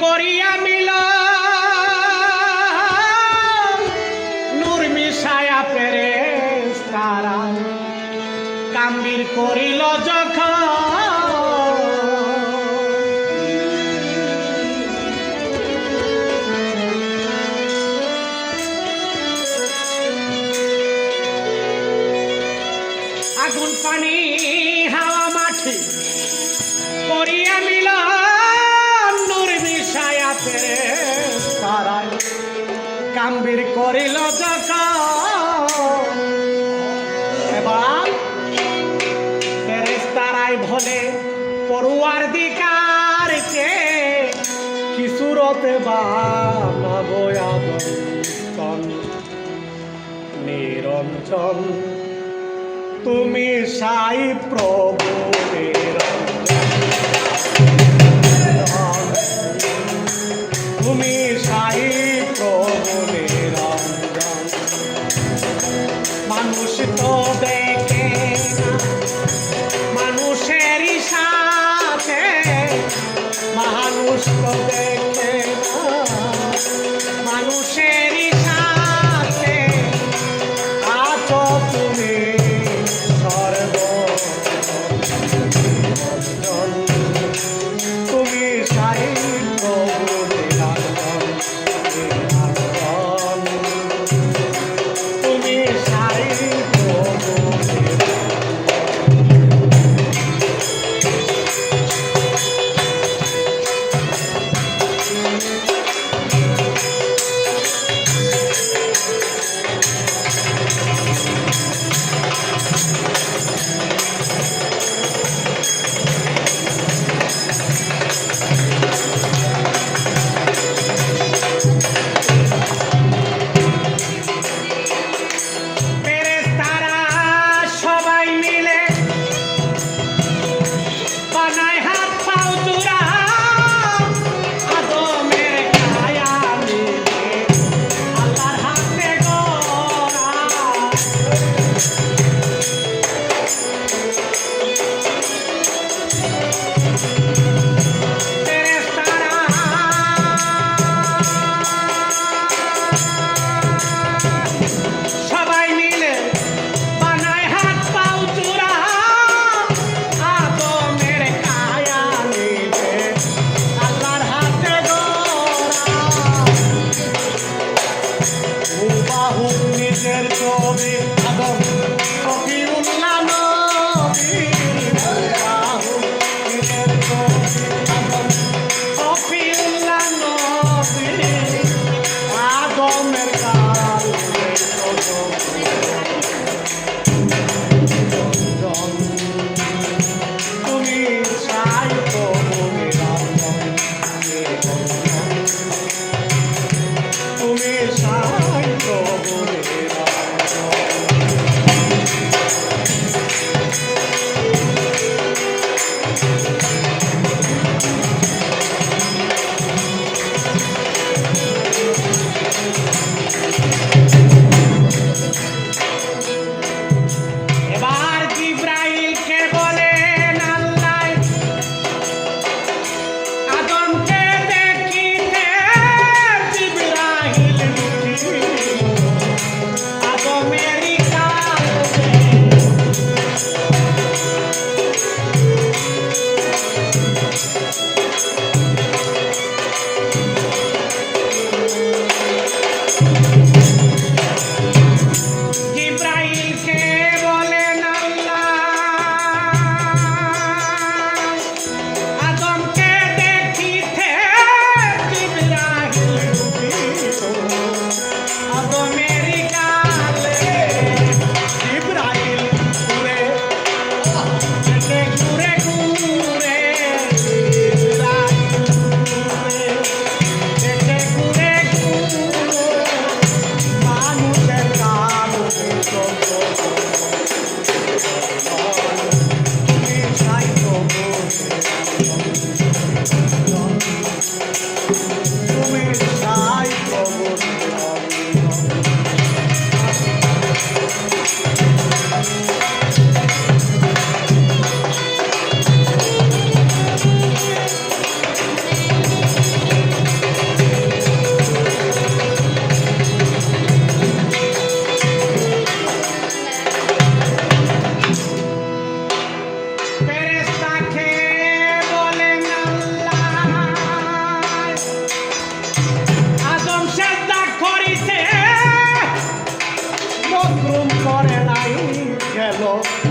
করিয়া মিল নূর মিশায়া পেরে তারা কাম্বির করিল ভলে পড়ুয়ার দিকারকে কিশোরতে বা নবয়াদন নিরঞ্জন, তুমি সাই প্রভু তুমি সাই প্রভু মানুষ তো ticket do rent. 거